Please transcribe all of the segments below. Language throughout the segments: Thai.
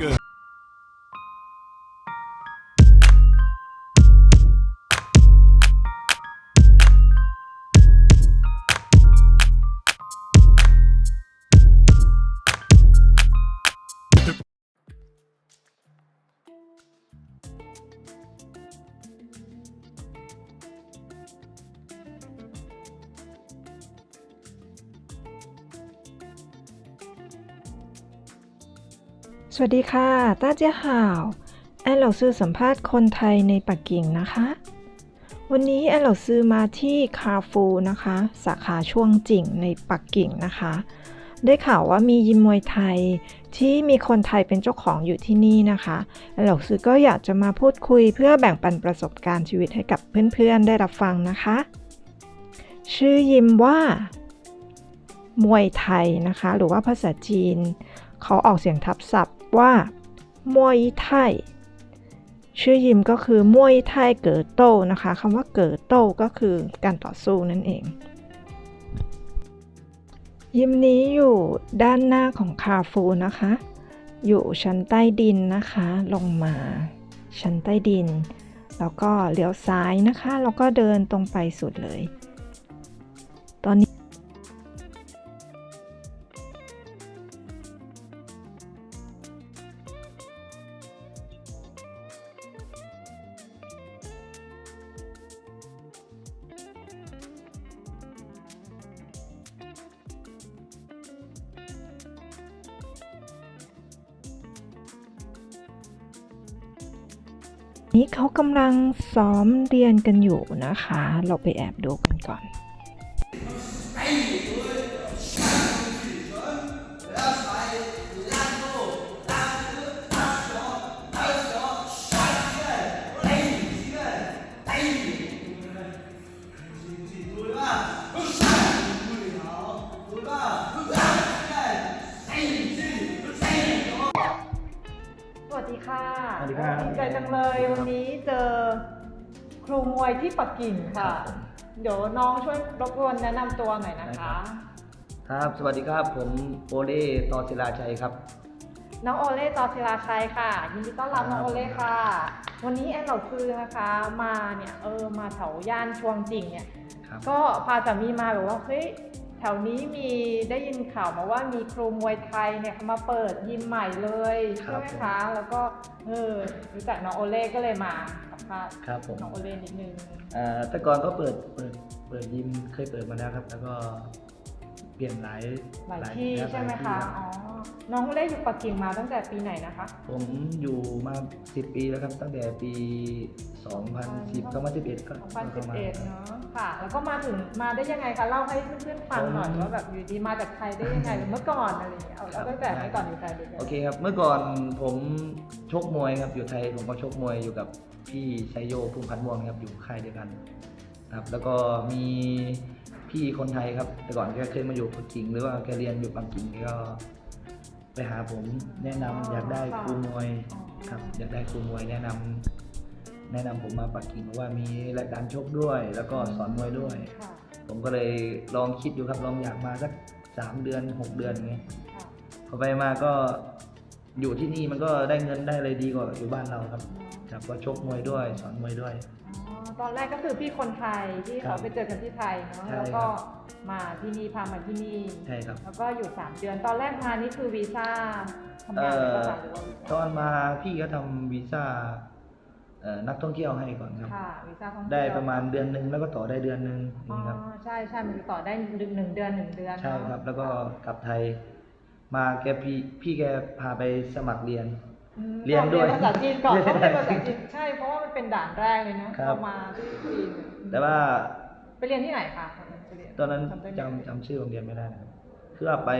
ส วัสดีค่ะ ต้าเจ้าห่าว แอนเหล่าซื้อสัมภาษณ์คนไทยในปักกิ่งนะคะ วันนี้แอนเหล่าซื้อมาที่คาฟูนะคะ สาขาช่วงจิ่งในปักกิ่งนะคะ ได้ข่าวว่ามียิมมวยไทยที่มีคนไทยเป็นเจ้าของอยู่ที่นี่นะคะแอนเหล่าซื้อก็อยากจะมาพูดคุยเพื่อแบ่งปันประสบการณ์ชีวิตให้กับเพื่อนๆ ได้รับฟังนะคะ ชื่อยิมว่ามวยไทยนะคะ หรือว่าภาษาจีนเขาออกเสียงทับศัพท์ ว่ามวยไทยชื่อยิมก็คือมวยไทยเก๋อโต้นะคะคำว่าเก๋อโต้ก็คือการต่อสู้นั่นเอง ยิมนี้อยู่ด้านหน้าของคาฟูนะคะ อยู่ชั้นใต้ดินนะคะ ลงมา ชั้นใต้ดิน แล้วก็เลี้ยวซ้ายนะคะ แล้วก็เดินตรงไปสุดเลย ตอนนี้ นี้เขากำลังซ้อมเรียนกันอยู่นะคะ เราไปแอบดูกันก่อน วยที่ปักกิ่งค่ะครับผมเดี๋ยวน้องช่วยรบกวนแนะนำตัวหน่อยนะได้ครัคะบครับ สวัสดีครับ ผมโอเล่ตอศิลาชัยครับ น้องโอเล่ตอศิลาชัยค่ะ ยินดีต้อนรับครับน้องโอเล่ค่ะ วันนี้แอนเหล่าซื้อนะคะมาเนี่ยเออมาแถวย่านชวงจิงเนี่ยครับก็พาสามีมาแบบว่าเฮ้ยแถวนี้มีได้ยินข่าวมาว่ามีครูมวยไทยเนี่ยเขามาเปิดยิมใหม่เลยครัใช่บไหมคะ แล้วก็เออรู้จักน้องโอเล่ก็เลยมาสัม ภาษณ์ครับผมน้องโอเล่นิดนึงเอ่อแต่ก่อนก็เปิดเปิดเปิดยิมเคยเปิดมาแล้วครับ แล้วก็เปลี่ยนหลายหลายที่แล้วใช่ไหมลายที่คะรับอ๋อน้องโอเล่อยู่ปักกิ่งมาตั้งแต่ปีไหนนะคะ ผมอยู่มา 10 ปีแล้วครับ ตั้งแต่ปี 2010 2011 ก็เข้ามา2011 เนอะค่ะ แล้วก็มาถึงมาได้ยังไงคะเล่าให้เพื่อนๆฟังหน่อยผมว่าแบบอยู่ดีมาจากไทยได้ยังไงหรือเมื่อก่อนอะไรอย่างเงี้ยเอาครัเอาบตั้งแต่เมื่อก่อนอยู่ไทยเลยโอเคครับเมื่อก่อนผมชกมวยครับอยู่ไทยผมก็ชกมวยอยู่กับ พี่ชัยโยพุ่มพันธ์ม่วงครับอยู่ค่ายเดียวกันครับ แล้วก็มีพี่คนไทยครับ แต่ก่อนแกเคยมาอยู่ปักกิ่งหรือว่าแกเรียนอยู่ปักกิ่งแกก็ไปหาผมแนะนำอยากได้ครูมวยครับ อยากได้ครูมวยแนะนำแนะนำผมมาปักกิ่งว่ามีรายการชกด้วย แล้วก็สอนมวยด้วย ค่ะผมก็เลยลองคิดอยู่ครับลองอยากมาสักสามเดือนหกเดือนอย่างเงี้ย ค่ะพอไปมาก็อยู่ที่นี่มันก็ได้เงินได้อะไรดีกว่าอยู่บ้านเราครับ ครับก็ชกมวยด้วยสอนมวยด้วย อ๋อตอนแรกก็คือพี่คนไทยที่ครัเขาบไปเจอกันที่ไทยเนาะใช่แล้วก็มาที่นี่พามาที่นี่ใช่ครับ แล้วก็อยู่ 3 เดือน ตอนแรกมานี่คือวีซ่าทำงานหรือเปล่าคะหรือว่าวีตซ่าอนมาพี่ก็ทำวีซ่าเอ่อนักท่องเที่ยวให้ก่อนครับ ค่ะวีซ่าท่องเที่ยวได้ประมาณเดือนหนึ่งแล้วก็ต่อได้เดือนหนึ่งอ๋อนี่ครับใช่ใช่มันต่อได้หนึ่งหนึ่งเดือนหนึ่งเดือนใช่ครับ แล้วก็กลับไทย มาแกพี่พี่แกพาไปสมัครเรียนอืม เรียนด้วยภาษาจีนก่อนเรียนต้องเรียนภาษาจีนใช่เพราะว่ามันเป็นด่านแรกเลยนะครับเรามาที่จีนแต่ว่าไปเรียนที่ไหนคะไปเรียตอนนั้นได้ไหมจำจำชื่อโรงเรียนไม่ได้นะครับคือว่าไป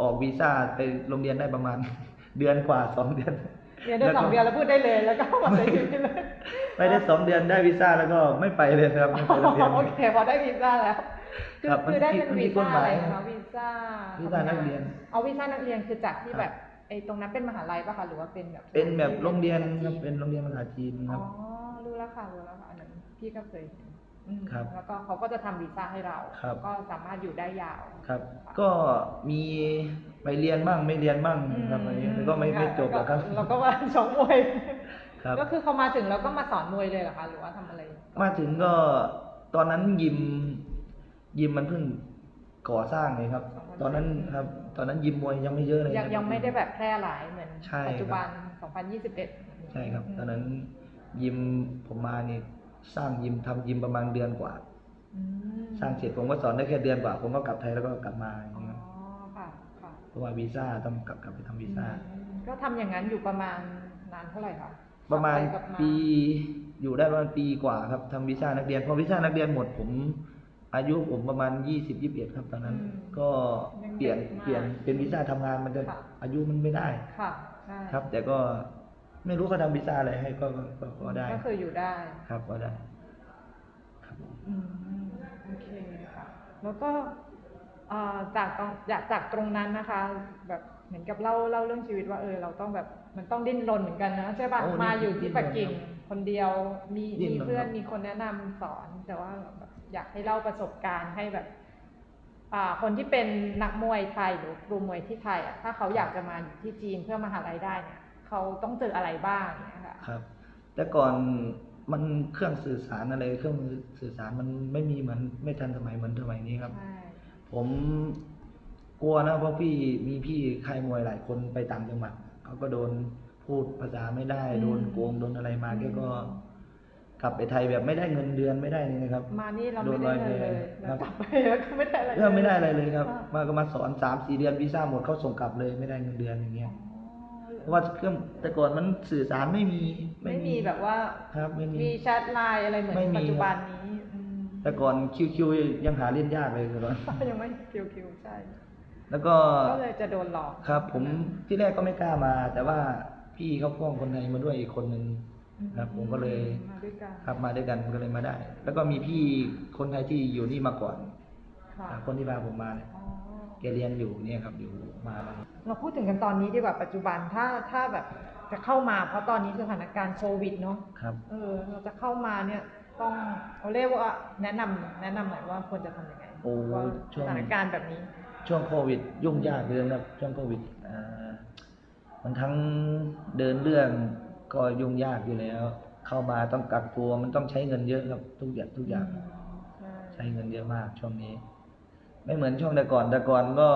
ออกวีซ่าไปโรงเรียนได้ประมาณ เดือนกว่าสองเดือนเรียนได้สองเดือนแล้วพูดได้เลยแล้วก็มาใช้ชีวิตได้เลยไปได้สองเดือนได้วีซ่าแล้วก็ไม่ไปเลยครับไม่ไปโรงเรียนโอเคพอได้วีซ่าแล้วคือครับคือได้เป็นมันมีวีซ่าอะไรกฎหมายคะวีซ่าวีซ่านักเรียนเอาวีซ่านักเรียนคือจากที่ครับแบบ ไอ้ตรงนั้นเป็นมหาลัยป่ะคะหรือว่าเป็นแบบเป็นแบบโรงเรียนครับเป็นโรงเรียนภาษาจีนคอ๋รัอบ รู้แล้วค่ะรู้แล้วค่ะอันนั้นพี่ก็เคยเห็นอืมครับแล้วก็เขาก็จะทำวีซ่าให้เรา ครับ ก็สามารถอยู่ได้ยาว ครับ ก็มีไปเรียนบ้างไม่เรียนบ้างครับอันนี้ก็ไม่ไม่จบหรอกครับแล้วก็ว่าชกมวยครับ ก็คือเขามาถึงแล้วก็มาสอนมวยเลยเหรอคะหรือว่าทำอะไรมาถึงก็ตอนนั้นยิมยิมมันเพิ่งก่อสร้างเลยครับ ตอนนั้นครับ ตอนนั้นยิมมวยยังไม่เยอะเลยยังยังไม่ได้แบบแพร่หลายเหมือนใช่ปัจจุบันครับ2021 ใช่ครับ ตอนนั้นยิมผมมานี่สร้างยิมทำยิมประมาณเดือนกว่าอืมสร้างเสร็จผมก็สอนได้แค่เดือนกว่า ผมก็กลับไทยแล้วก็กลับมาอย่างอ๋อเงี้ยครับค่ะค่ะเพราะว่าวีซ่าต้องกลับกลับไปทำวีซ่าอืมก็ทำอย่างนั้นอยู่ประมาณนานเท่าไหร่คะประมาณกลับไปกลับมาปีอยู่ได้ประมาณปีกว่าครับทำวีซ่านักเรียนพอวีซ่านักเรียนหมดผม อายุผมประมาณยี่สิบยี่สิบเอ็ดครับตอนนั้น ก็เปลี่ยนเปลี่ยนเป็นวีซ่าทำงานมันจะอายุมันไม่ได้ค่ะใช่ครับ แต่ก็ไม่รู้เขาทำวีซ่าอะไรให้ก็ก็ก็ก็ได้ ก็คืออยู่ได้ ครับก็ได้ครับผมอืมโอเคค่ะแล้วก็เอ่อจากตรงจากจากตรงนั้นนะคะ แบบเหมือนกับเล่าเล่าเรื่องชีวิตว่าเออเราต้องแบบมันต้องดิ้นรนเหมือนกันนะใช่ป่ะโอ้มาอยู่ที่ดิ้นรนปักกิ่ง คนเดียวมีดิ้นมีรนเพื่อนครับมีคนแนะนำสอน แต่ว่าแบบอยากให้เล่าประสบการณ์ให้แบบอ่าคนที่เป็นนักมวยไทยหรือครูมวยที่ไทยอะถ้าเขาอยากจะมาอยู่ที่จีนเพื่อมาหารายได้เนี่ยเขาต้องเจออะไรบ้างเนี่ยค่ะครับ แต่ก่อนมันเครื่องสื่อสารอะไรเครื่องมือสื่อสารมันไม่มีเหมือนไม่ทันสมัยเหมือนสมัยนี้ครับใช่ผมกลัวนะเพราะพี่มีพี่ค่ายมวยหลายคนไปต่างจังหวัดเขาก็โดน พูดภาษาไม่ได้โดนโกงโดนอะไรมาแกก็กลับไปไทยแบบไม่ได้เงินเดือนไม่ได้เลยนะครับ มานี่เราโดไม่นได้ลอยเงินเลยคแล้รัวบกลับไปแล้วก็ไม่ได้อะไรก็ไม่ได้อะไรเลยครับค่ะมาก็มาสอนสามสี่เดือนวีซ่าหมดเขาส่งกลับเลยไม่ได้เงินเดือนอย่างเงี้ยเพราะว่าเครื่องแต่ก่อนมันสื่อสารไม่มี ไม่มีแบบว่าครับไม่มีมีแชทไลน์อะไรเหมือนไม่มีปัจจุบันนี้อืมแต่ก่อนคิวคิวยังหาเล่นยากเลยครับยังไม่คิวคิวใช่แล้วก็ก็เลยจะโดนหลอกครับ ผมที่แรกก็ไม่กล้ามา แต่ว่า พี่เขาพ่วงคนไทยมาด้วยอีกคนนึงครับ ผมก็เลยมาด้วยกันครับมาด้วยกันก็เลยมาได้ แล้วก็มีพี่คนไทยที่อยู่นี่มาก่อนค่ะครับคนที่พาผมมาเนี่ยอ๋อแกเรียนอยู่เนี่ยครับอยู่มาแล้วเราพูดถึงกันตอนนี้ดีกว่าปัจจุบันถ้าถ้าแบบจะเข้ามาเพราะตอนนี้สถานการณ์โควิดเนาะครับเออเราจะเข้ามาเนี่ยต้องเราเรียกว่าแนะนำแนะนำหน่อยว่าควรจะทำยังไงโอ้ว่าช่วงสถานการณ์แบบนี้ ช่วงโควิด ยุ่งยากเลยนะครับช่วงโควิดอ่า มันทั้งเดินเรื่องก็ยุ่งยากอยู่แล้ว เข้ามาต้องกักตัวมันต้องใช้เงินเยอะครับทุกอย่างทุกอย่างใช่ใช้เงินเยอะมากช่วงนี้ ไม่เหมือนช่วงแต่ก่อนแต่ก่อนก็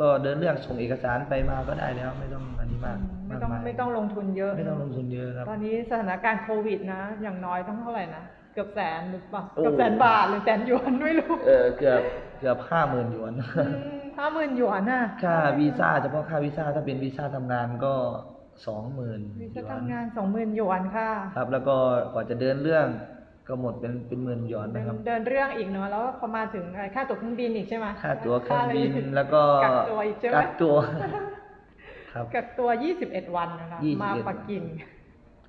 ก็เดินเรื่องส่งเอกสารไปมาก็ได้แล้ว ไม่ต้องอันนี้มากไม่ต้องากายไม่ต้องลงทุนเยอะ ไม่ต้องลงทุนเยอะครับ ตอนนี้สถานการณ์โควิดนะ อย่างน้อยต้องเท่าไหร่นะ เกือบแสนหรือเปล่าโอ้เกือบแสนบาทหรือแสนหยวนไม่รู้เออเกือบเกือบห้าหมื่นหยวนห้าหมื่นหยวนน่ะค่าวีซ่าเฉพาะค่าวีซ่าถ้าเป็นวีซ่าทำงานก็สองหมื่นวีหยซ่าวนทำงานสองหมื่นหยวนค่ะ ครับ แล้วก็กว่าจะเดินเรื่องก็หมดเป็นเป็นหมื่นหยวนเดินะนครับ เดินเรื่องอีกเนาะแล้วพอมาถึงอะไรค่าตั๋วเครื่องบินอีกใช่ไหมค่าตั๋วเครื่องบินค่าะไแล้วก็กักตัวอีกใช่ไหมกักตัว ครับกักตัว21วันนะคะ21มาปักกิ่ง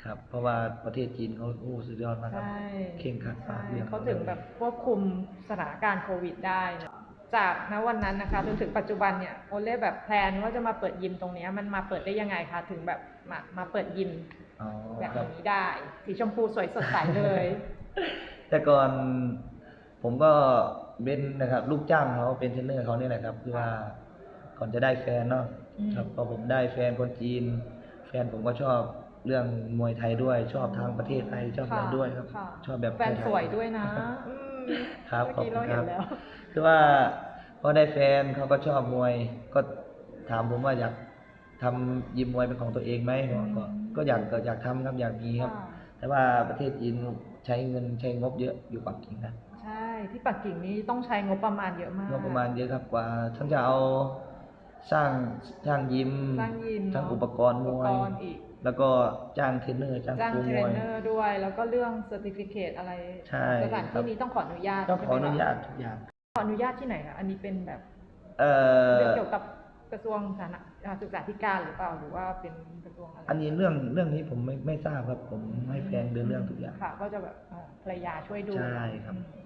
ครับ เพราะว่าประเทศจีนเขาโอ้สุดยอดมากครับใช่เข่งขัดมากใช่เรื่องเขาถึงแบบควบคุมสถานการณ์โควิดได้เนอะจากณวันนั้นนะคะจนถึงปัจจุบันเนี่ยโอเล่แบบแพลนว่าจะมาเปิดยิมตรงเนี้ยมันมาเปิดได้ยังไงคะถึงแบบมามาเปิดยิมอ๋อแบบครับนี้ได้ สีชมพูสวยสดใสเลย แต่ก่อนผมก็เป็นนะครับลูกจ้างเขาเป็นเทรนเนอร์เขานี่แหละครับคือว่าก่อนจะได้แฟนเนาะอืมครับพอผมได้แฟนคนจีน แฟนผมก็ชอบ เรื่องมวยไทยด้วยชอบทางประเทศไทยชอบอะไรด้วยครับะชอบแบบแฟนไทๆสวยด้วยนะอืมครับเมื่อกี้เราขเห็อบนคุณครับแล้วคือว่าพอได้แฟนเขาก็ชอบมวย ก็ถามผมว่าอยากทำยิมมวยเป็นของตัวเองไหมผมก็ก็อยากก็อยากทำครับอยากมีครับค่ะแต่ว่าประเทศจีนใช้เงินใช้งบเยอะอยู่ปักกิ่งนะใช่ที่ปักกิ่งนี้ต้องใช้งบประมาณเยอะมากงบประมาณเยอะครับกว่าท่านจะเอาสร้างสร้างยิมสร้างยิมทั้งเนะอุปกรณ์มวยอุปกรณ์อีก แล้วก็จ้างเทรนเนอร์จ้างจ้างครูเทมรวนย เนอร์ด้วย แล้วก็เรื่องเซอร์ติฟิเคตอะไรใช่สถานครัที่บ นี้ต้องขออนุญาตต้องขออนุใช่ไหมคะญาตทุกอย่าง ขออนุญาตที่ไหนคะอันนี้เป็นแบบเอ่อเรื่องเกี่ยวกับกระทรวงสาธารณอ่าศึกษาธิการหรือเปล่าหรือว่าเป็นกระทรวงอะไรอันนี้เรื่องเรื่องนี้ผมไม่ไม่ทราบครับ ผมให้แฟนเดินเรื่องทุกอย่าง ค่ะ ก็จะแบบอ่าภรรยาช่วยดูใช่ครับอืม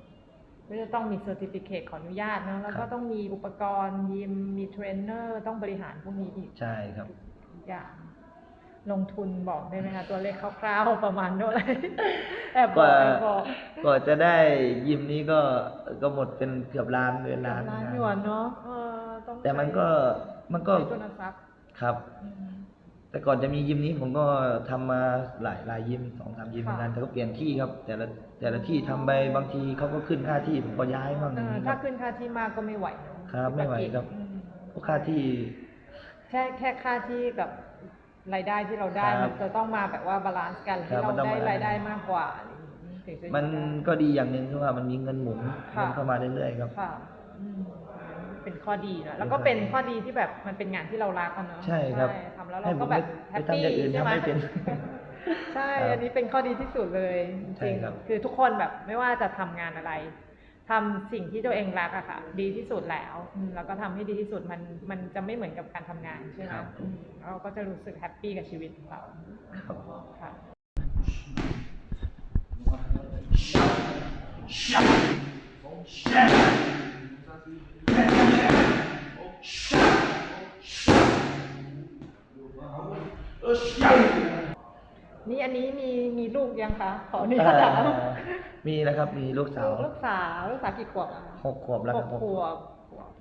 ก็จะต้องมีเซอร์ติฟิเคตขออนุญาตเนอะแล้วคก็รับต้องมีอุปกรณ์ยิมมีเทรนเนอร์ต้องบริหารพวกนี้อีกใช่ครับ ทุกอย่าง ลงทุนบอกได้ไหมคะตัวเลขคร่าวๆประมาณเท่าไหร่แอบบอกกว่าแอบบอกกว่าจะได้ยิมนี้ก็ก็หมดเป็นเกือบล้านเดือนล้านล้านนะหยวนเนาะเออต้องแต่มันก็มันก็ใช้ทุนทรัพย์ครับอืมแต่ก่อนจะมียิมนี้ผมก็ทำมาหลายหลายยิมสองสามยิมเหมือนกันค่ะแต่ก็เปลี่ยนที่ครับ แต่ละแต่ละที่ทำไปบางทีเขาก็ขึ้นค่าที่ผมก็ย้ายบ้างอเอย่างอนี้คถ้ารับขึ้นค่าที่มากก็ไม่ไหวเนอะครับไม่ไหวครับอืมเพราะค่าที่ แค่แค่ค่าที่กับ รายได้ที่เราได้ครับมันจะต้องมาแบบว่าบาลานซ์กันครัที่บเรามันต้องได้บาลานซ์รายได้มากกว่าอะไรอย่างนี้ถึงจะอยู่มันได้ ก็ดีอย่างหนึ่งคือว่ามันมีเงินหมุนค่ะ เงินเข้ามาเรื่อยๆครับ ค่ะอืมเป็นข้อดีนะแล้วก็เป็นข้อดีที่แบบมันเป็นงานที่เรารักอะเนาะใช่ครับทำแล้วให้เราผก็มแบบไปแฮปทำปี้อย่างอื่นใช่ไหมทำไม่เป็นใช่ ครับอันนี้เป็นข้อดีที่สุดเลยจใช่ริงครับๆคือทุกคนแบบไม่ว่าจะทำงานอะไร ทำสิ่งที่ตัวเองรักอะค่ะ ดีที่สุดแล้วอืมแล้วก็ทำให้ดีที่สุดมันมันจะไม่เหมือนกับการทำงานใช่ไหมครับอืมเราก็จะรู้สึกแฮปปี้กับชีวิตของเราครับค่ะ นี่อันนี้มีมีลูกยังคะขออนุญาตถามอ่ามีนะครับมีลูกสาวลูกสาวลูกสาวกี่ขวบอะคะหกขวบแล้วหครักบผมขวบ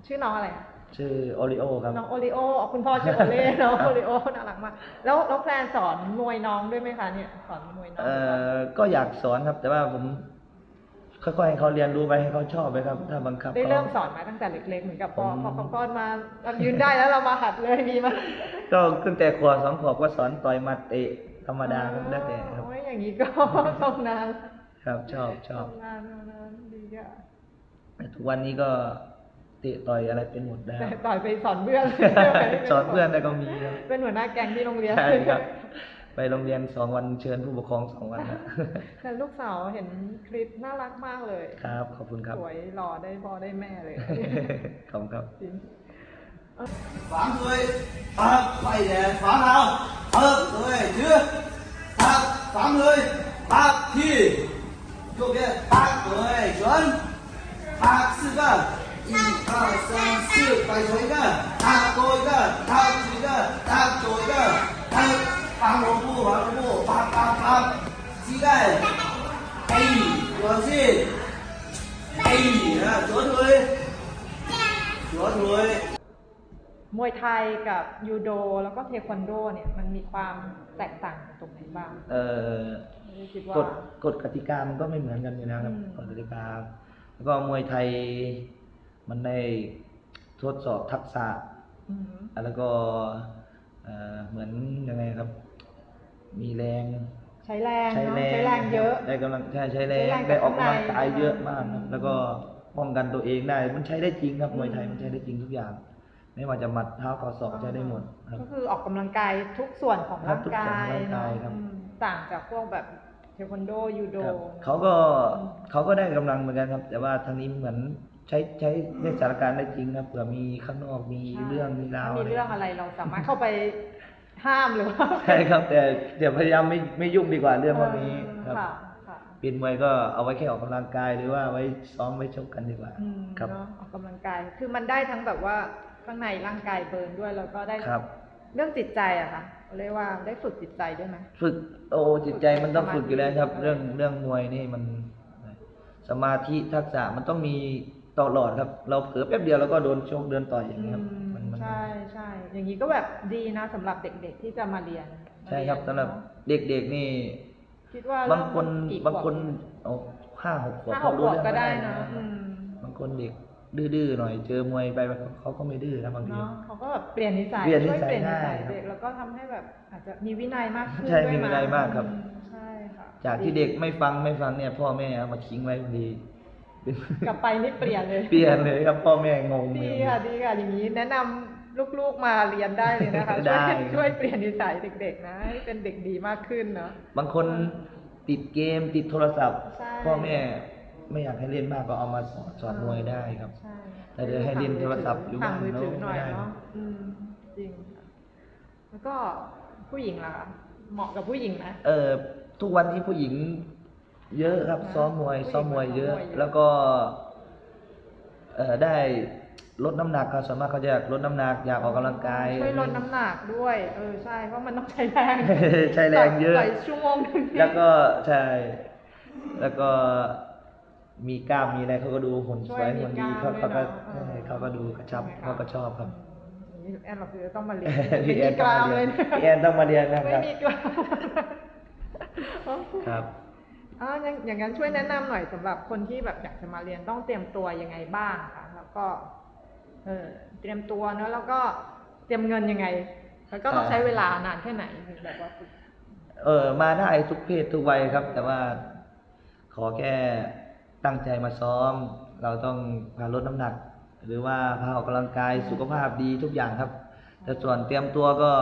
ชื่อน้องอะไรอะชื่อโอริโอครับน้องโอริโออ๋อคุณพ่อชื่อโอเล่น้องโอริโอน่ารักมากแล้วแล้วแพลนสอนมวยน้องด้วยไหมคะเนี่ยสอนมวยน้องเอ่หรือเปล่าอก็อยากสอนครับ แต่ว่าผมค่อยๆให้เขาเรียนรู้ไปให้เขาชอบไปครับถ้าบังคับได้ขาเริ่มสอนมาตั้งแต่เล็กๆเหมือนกับพอผมพอเขาป้อนมาเรายืนได้แล้วเรามาหัดเลยมีไหมก็ตั้งแต่ขวบสองขวบก็สอนต่อยหมัดเตะ ธรรมดาครับแล้วแต่ครับโอ้ยอย่างนี้ก็ต้องนานครับชอบชอบทำงานทำงานดีอะแต่ทุกวันนี้ก็เตะต่อยอะไรเป็นหมดแล้วแต่ต่อยไปสอนเพื่อนสอนเพื่อนได้ก็มีครับเป็นหัวหน้าแก๊งที่โรงเรียนใช่ครับ ไปโรงเรียนสองวันเชิญผู้ปกครองสองวันนะแต่ลูกสาวเห็นคลิปน่ารักมากเลย ครับ ขอบคุณครับ สวยหล่อได้พ่อได้แม่เลยขอบคุณครับ Phản cười Thật Vậy để phản nào? Thật cười chứ Thật Phản cười Thật thì. Chỗ kia Thật cười chuẩn. Thật sư cơ. Thật sơn sư Phải dối cơ. Thật tôi cơ. Thật gì cơ. Thật tôi cơ. Thật Phản hồ bù Phản hồ bù Phản phản phản Gì đây Ây Có gì? Ây Chuẩn người. Chuẩn người. มวยไทยกับยูโดแล้วก็เทควันโดเนี่ยมันมีความแตกต่างตรงไหนบ้างเอ่อไม่ได้คิดกว่าฎกฎกติกามันก็ไม่เหมือนกันอยู่แล้วครับอืมกฎกติกา แล้วก็มวยไทยมันได้ทดสอบทักษะอืมแล้วก็เอ่อเหมือนยังไงครับ มีแรง ใช้แรงใช้เนาะแรงใช้แรงเยอะได้กำลังใช่ใช้แรงใช้แรงได้ออกกำลังจากข้างในกายเยอะมากครับอืมแล้วก็ป้องกันตัวเองได้ มันใช้ได้จริงครับมวยไทยอืมมันใช้ได้จริงทุกอย่าง ไม่ว่าจะหมัดเท้าเข่าศอกใช้ได้หมดครับ ก็คือออกกำลังกายทุกส่วนของครัร่าบงทุกส่วนกาของยร่างกายเนาะครับอืมต่างจากพวกแบบเทควันโดยูโดครับเขาก็เขาก็ได้กำลังเหมือนกันครับ แต่ว่าทางนี้เหมือนใช้ใช้ในสถานการณ์ได้จริงครับเผื่อมีข้างนอกมีใช่เรื่องมีราวถ้มีเรื่องอะไรเราสามารถเข้าไปห้ามหรือว่าใช่ครับ แต่เดี๋ยวพยายามไม่ไม่ยุ่งดีกว่าเรื่องพวกนี้ครับค่ะค่ะเป็นมวยก็เอาไว้แค่ออกกำลังกายหรือว่าไว้ซ้อมไว้ชกกันดีกว่าอืมครับเนาะออกกำลังกายคือมันได้ทั้งแบบว่า ข้างในร่างกายเบิร์นด้วยแล้วก็ได้ครับ เรื่องจิตใจอะค่ะเรียกว่าได้ฝึกจิตใจด้วยไหมฝึกโอ้จิตใจมันต้องสมาธิฝึกอยู่แล้วครับด้วยเรื่องเรื่องมวยนี่มัน สมาธิทักษะมันต้องมีตลอดครับ เราเผลอแป๊บเดียวเราก็โดนชกเดินต่อยอย่างนี้ครับอืมมันมันใช่ใช่อย่างนี้ก็แบบดีนะสำหรับเด็กๆที่จะมาเรียน ใช่ครับมาเยนสำหรับเนอะเด็กๆนี่คิดว่าบางคนเริ่มกี่บางคนขวเอาห้าหกขวบห้าหเขากรู้ขวบเรื่องก็ได้นะนะอืมบางคนเด็ก ดื้อๆหน่อยเจอมวยไปเขาก็ไม่ดื้อนะบางทีเนาะเขาก็แบบเปลี่ยนนิสัยเปลี่ยนนิช่วยสัยเปลี่ยนนิสัยได้ครับเด็กแล้วก็ทำให้แบบอาจจะมีวินัยมากขึ้นใช่ด้วยมีวินัยงมากครับอืใช่ค่ะจากที่เด็กไม่ฟังไม่ฟังเนี่ย พ่อแม่เอามาทิ้งไว้บางทีกลับไปนี่เปลี่ยนเลยเปลี่ยนเลยครับพ่อแม่งงดีเลยค่ะดีค่ะอย่างนี้แนะนำลูกๆมาเรียนได้เลยนะคะได้ช่วยครับช่วยเปลี่ยนนิสัยเด็กๆนะให้เป็นเด็กดีมากขึ้นเนาะบางคนติดเกมติดโทรศัพท์ใช่พ่อแม่ ไม่อยากให้เล่นมากก็เอามาสอนสอนมวยได้ครับ ใช่แต่เดี๋ยวให้เล่นโทรศัพท์อยู่ห่างบ้านมือถือแล้วหน่อยไม่ได้เนาะอืมจริงค่ะแล้วก็ผู้หญิงล่ะคะเหมาะกับผู้หญิงไหม เออทุกวันนี้ผู้หญิง เยอะครับนะซ้อมมวยผู้หญิงซ้อมมวยเยอะ ซ้อมมวยเยอะ แล้วก็เออได้ลดน้ำหนักครับส่วนมากเขาจะอยากลดน้ำหนักอยากออกกำลังกาย ช่วยลดน้ำหนักด้วย เออใช่เพราะมันต้องใช้แรงใช้แรงเยอะใส่ชั่วโมงหนึง แล้วก็ใช่ แล้วก็ มีกล้ามมีอะไรเขาก็ดูหุ่นสวยหุ่นดีเขาเขาก็ใช่เขาก็ดูกระชับเขาก็ชอบครับนี่แอนเราคือต้องมาเรียนพี่แอไม่นมีกต้องรามมาเลเรียยนนะพี่แอนต้องมาเรียนนะคไม่รับมีกรามครับอ่าอย่างอย่างนั้นช่วยแนะนำหน่อยสำหรับคนที่แบบอยากจะมาเรียนต้องเตรียมตัวยังไงบ้างคะแล้วก็ เออเตรียมตัวเนอะแล้วก็เตรียมเงินยังไง แล้วก็ต้องอ่าใช้เวลานานแค่ไหนถึงแบบว่าฝึกเออมาได้ทุกเพศทุกวัยครับ แต่ว่าขอแค่ ตั้งใจมาซ้อม เราต้องพาลดน้ำหนัก หรือว่าพาออกกำลังกายสุขภาพดีทุกอย่างครับ แต่ส่วนเตรียมตัวก็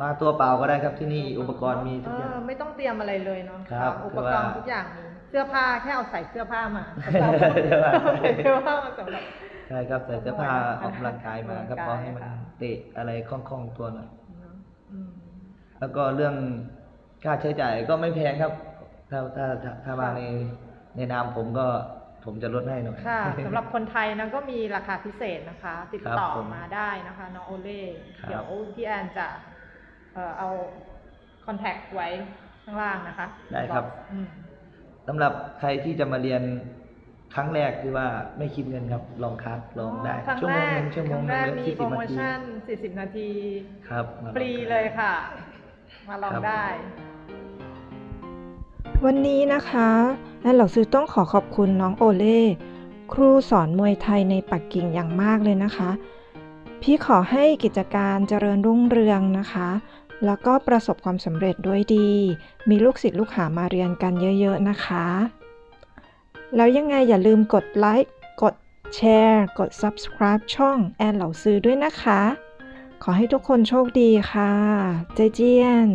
มาตัวเปล่าก็ได้ครับที่นี่อุปกรณ์มีทุกอย่างเออไม่ต้องเตรียมอะไรเลยเนาะครับอุปกรณ์คือว่าทุกอย่างมีเสื้อผ้าแค่เอาใส่เสื้อผ้ามาเสื้อผ้าใส่เสื้อผ้ามาสำหรับใช่ครับใส่เสื้อผ้าออกกำลังกายมาครับออกเพกำลัราะงกายให้มันค่ะเตะอะไรคล่องๆตัวหน่อยอืมแล้วก็เรื่องค่าใช้จ่ายก็ไม่แพงครับ ถ้าถ้าถ้าถ้ามาใน ในนามผมก็ผมจะลดให้หน่อย ค่ะสำหรับคนไทยนะก็มีราคาพิเศษนะคะ ติดต่อครับผมมาได้นะคะน้องโอเล่ครับ เดี๋ยวพี่แอนจะเอ่อเอาคอนแทคไว้ข้างล่างนะคะได้ครับอืมสำหรับใครที่จะมาเรียนครั้งแรกคือว่าไม่คิดเงินครับ ลองคัดลองได้ครั้งชั่วแรโมงหกนึ่งชั่วโมงคหรั้งแรนึ่งกมีสี่โปสิรบโมนาทีชั่น 40 นาที ครับมาฟรีเลยค่ะ มาลองครับ ได้ วันนี้นะคะ แอนเหล่าซื้อต้องขอขอบคุณน้องโอเล่ครูสอนมวยไทยในปักกิ่งอย่างมากเลยนะคะ พี่ขอให้กิจการเจริญรุ่งเรืองนะคะ แล้วก็ประสบความสำเร็จด้วยดี มีลูกศิษย์ลูกหามาเรียนกันเยอะๆนะคะ แล้วยังไงอย่าลืมกดไลค์ กดแชร์ กด subscribe ช่องแอนเหล่าซื้อด้วยนะคะ ขอให้ทุกคนโชคดีค่ะใจเจียน